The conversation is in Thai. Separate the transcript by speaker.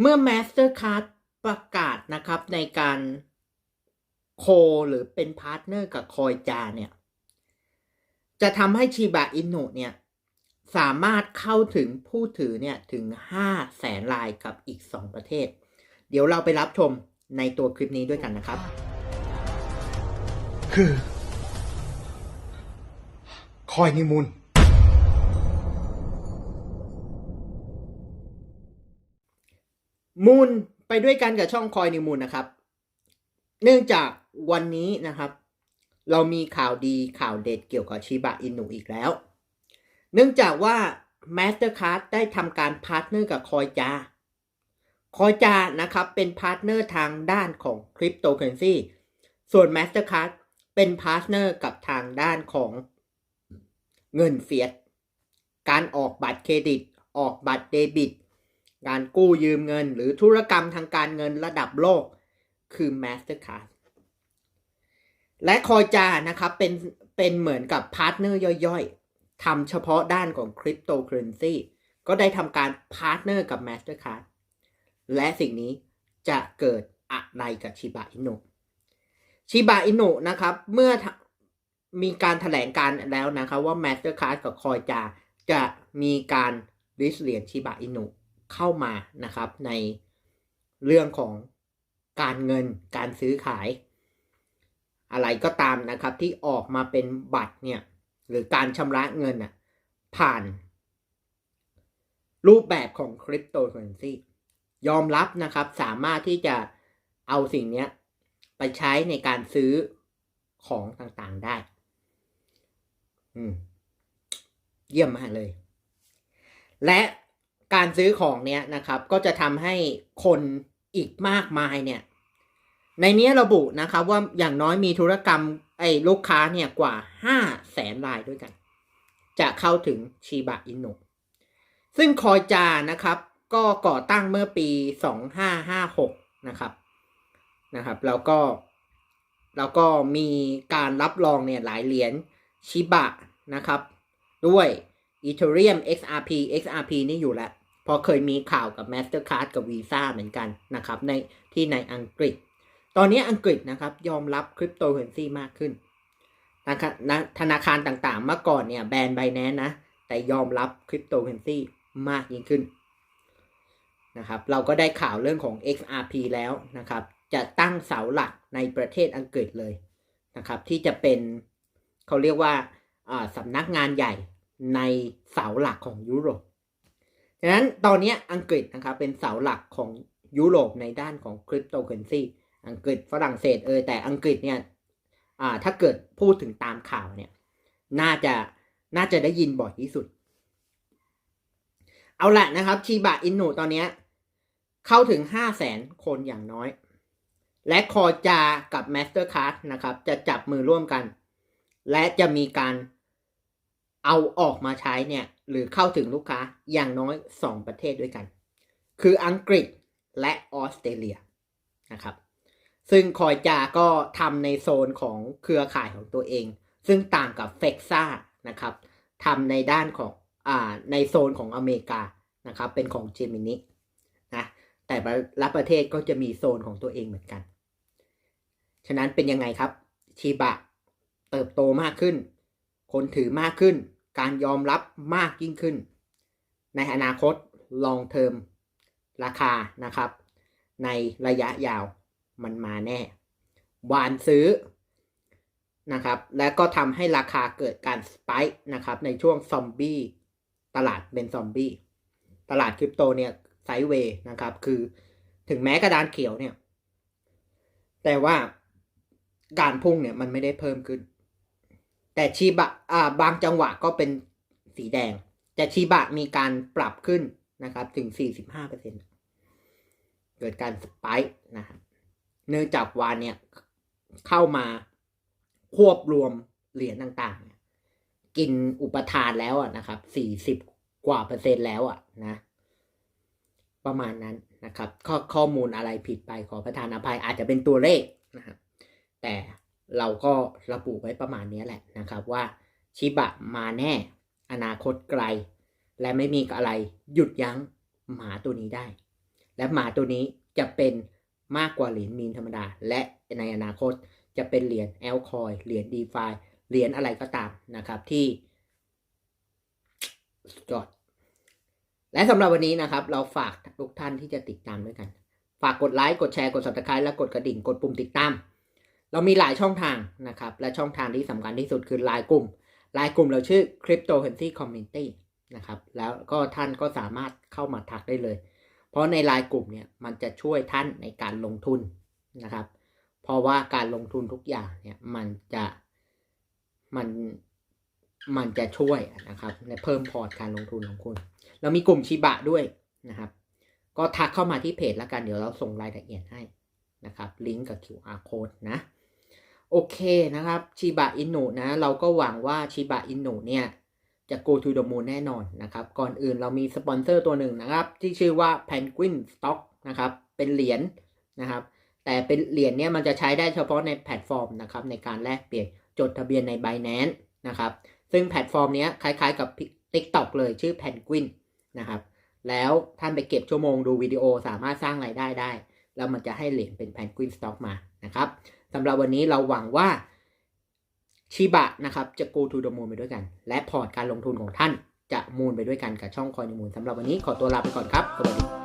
Speaker 1: เมื่อ Mastercard ประกาศนะครับในการโคหรือเป็นพาร์ทเนอร์กับคอยจาเนี่ย จะทำให้ชิบะอินุเนี่ย สามารถเข้าถึงผู้ถือเนี่ย ถึง 5 แสนรายกับอีก 2 ประเทศ เดี๋ยวเราไปรับชมในตัวคลิปนี้ด้วยกันนะครับ
Speaker 2: คือ คอยนิมูล
Speaker 1: มูลไปด้วยกันกับช่องคอยนิวมูลนะครับ เนื่องจากวันนี้นะครับ เรามีข่าวดีข่าวเด็ดเกี่ยวกับชิบะอินุอีกแล้ว เนื่องจากว่า Mastercard ได้ทำการพาร์ทเนอร์กับคอยจาคอยจานะครับเป็นพาร์ทเนอร์ทางด้านของคริปโตเคอเรนซีส่วน Mastercard เป็นพาร์ทเนอร์กับทางด้านของเงินเฟียสการออกบัตรเครดิต ออกบัตรเดบิต การกู้ยืมเงิน หรือธุรกรรมทางการเงินระดับโลก คือ Mastercard และคอยจานะครับเป็นเป็นเหมือนกับพาร์ทเนอร์ย่อยๆทำเฉพาะด้านของคริปโตเคอเรนซีก็ได้ทำการพาร์ทเนอร์กับ Mastercard และสิ่งนี้จะเกิดอะไรกับชิบะอินุชิบะอินุนะครับเมื่อมีการถแถลงการแล้วนะครับว่า Mastercard กับคอยจาจะมีการริสเหรียญชิบะอินุ เข้ามานะครับ ในเรื่องของการเงินการซื้อขาย อะไรก็ตามนะครับที่ออกมาเป็นบัตรเนี่ยหรือการชำระเงินอะผ่าน รูปแบบของคริปโตเคอเรนซียอมรับนะครับสามารถที่จะเอาสิ่งนี้ไปใช้ในการซื้อของต่างๆได้ อืม เยี่ยมมากเลย และ การซื้อของเนี่ยนะครับ ก็จะทำให้คนอีกมากมายเนี่ย ในนี้ระบุนะครับว่าอย่างน้อยมีธุรกรรมไอ้ลูกค้าเนี่ยกว่าห้าแสนรายด้วยกัน จะเข้าถึงชีบะอินุซึ่งคอยจานะครับ ก็ก่อตั้งเมื่อปี 2556 นะครับนะครับ แล้วก็แล้วก็มีการรับรองเนี่ยหลายเหรียญชิบะนะครับ ด้วย Ethereum XRP XRP นี่อยู่แล้ว เพราะเคยมีข่าวกับ Mastercard กับ Visa เหมือนกันนะครับในที่ในอังกฤษ ตอนนี้อังกฤษนะครับยอมรับคริปโตเคอเรนซีมากขึ้นนะครับธนาคารต่างๆ เมื่อก่อนเนี่ยแบนไบแนนนะ แต่ยอมรับคริปโตเคอเรนซีมากยิ่งขึ้นนะครับเราก็ได้ข่าวเรื่องของ XRP แล้วนะครับ จะตั้งเสาหลักในประเทศอังกฤษเลยนะครับ ที่จะเป็นเขาเรียกว่าสำนักงานใหญ่ในเสาหลักของยุโรป ดังนั้นตอนนี้อังกฤษนะครับเป็นเสาหลักของยุโรปในด้านของคริปโตเคอเรนซีอังกฤษฝรั่งเศสเออแต่อังกฤษเนี่ยอ่าถ้าเกิดพูดถึงตามข่าวเนี่ยน่าจะน่าจะได้ยินบ่อยที่สุด เอาละนะครับชีบะอินุตอนนี้เข้าถึง 5 0 0แสนคนอย่างน้อย และคอจากับ Mastercard นะครับ จะจับมือร่วมกัน และจะมีการ เอาออกมาใช้เนี่ยหรือเข้าถึงลูกค้าอย่างน้อย 2 ประเทศด้วยกัน คืออังกฤษและออสเตรเลียนะครับ ซึ่งคอยจาก็ทำในโซนของเครือข่ายของตัวเอง ซึ่งต่างกับเฟกซ่านะครับทำในด้านของอ่าในโซนของอเมริกานะครับ เป็นของเจมินินะแต่ละประเทศก็จะมีโซนของตัวเองเหมือนกัน ฉะนั้นเป็นยังไงครับ ชีบะเติบโตมากขึ้น คนถือมากขึ้น การยอมรับมากยิ่งขึ้น ในอนาคต long term ราคานะครับ ในระยะยาวมันมาแน่วานซื้อนะครับ และก็ทำให้ราคาเกิดการสไปค์นะครับ ในช่วงซอมบี้ตลาดเป็นซอมบี้ตลาดคริปโตเนี่ยไซด์เวย์นะครับ คือถึงแม้กระดานเขียวเนี่ย แต่ว่าการพุ่งเนี่ยมันไม่ได้เพิ่มขึ้น แต่ชีบะอ่าบางจังหวะก็เป็นสีแดง แต่ชีบะมีการปรับขึ้นนะครับ ถึง 45%เกิดการสปายนะครับเนื่องจากวานเนี่ยเข้ามาควบรวมเหรียญต่างๆ กินอุปทานแล้วอะนะครับ 40 กว่าเปอร์เซ็นต์แล้วอะนะ ประมาณนั้นนะครับ ข้อข้อมูลอะไรผิดไปขอประทานอภัยอาจจะเป็นตัวเลขนะครับแต่ เราก็ระบุไว้ประมาณนี้แหละนะครับว่าชิบะมาแน่ อนาคตไกล และไม่มีอะไรหยุดยั้งหมาตัวนี้ได้ และหมาตัวนี้จะเป็นมากกว่าเหรียญมีนธรรมดา และในอนาคตจะเป็นเหรียญแอลคอยเหรียญดีฟาเหรียญอะไรก็ตามนะครับที่สุดยอด และสำหรับวันนี้นะครับ เราฝากทุกท่านที่จะติดตามด้วยกัน ฝากกดไลค์ กดแชร์ กด subscribe และกดกระดิ่ง กดปุ่มติดตาม เรามีหลายช่องทางนะครับ และช่องทางที่สำคัญที่สุดคือไลน์กลุ่มไลน์กลุ่มเราชื่อ Cryptocurrency Community นะครับ แล้วก็ท่านก็สามารถเข้ามาทักได้เลย เพราะในไลน์กลุ่มเนี่ยมันจะช่วยท่านในการลงทุนนะครับ เพราะว่าการลงทุนทุกอย่างเนี่ยมันจะมันมันจะช่วยนะครับในเพิ่มพอร์ตการลงทุนของคุณ เรามีกลุ่มชิบะด้วยนะครับ ก็ทักเข้ามาที่เพจแล้วกันเดี๋ยวเราส่งรายละเอียดให้นะครับ ลิงก์กับ QR code นะ โอเคนะครับชิบะอินุนะเราก็หวังว่าชิบะอินุเนี่ยจะ go to the moon แน่นอนนะครับ ก่อนอื่นเรามีสปอนเซอร์ตัวหนึ่งนะครับ ที่ชื่อว่า Penguin Stock นะครับ เป็นเหรียญนะครับ แต่เป็นเหรียญเนี่ยมันจะใช้ได้เฉพาะในแพลตฟอร์มนะครับในการแลกเปลี่ยนจดทะเบียนใน Binance นะครับ ซึ่งแพลตฟอร์มเนี้ยคล้ายๆกับ TikTok เลยชื่อ Penguin นะครับ แล้วท่านไปเก็บชั่วโมงดูวิดีโอสามารถสร้างรายได้ได้ แล้วมันจะให้เหรียญเป็น Penguin Stock มานะครับ สำหรับวันนี้เราหวังว่าชิบะนะครับจะ go to the moon ไปด้วยกัน และพอร์ตการลงทุนของท่านจะมูลไปด้วยกันกับช่องคอยมูลสำหรับวันนี้ขอตัวลาไปก่อนครับ สวัสดี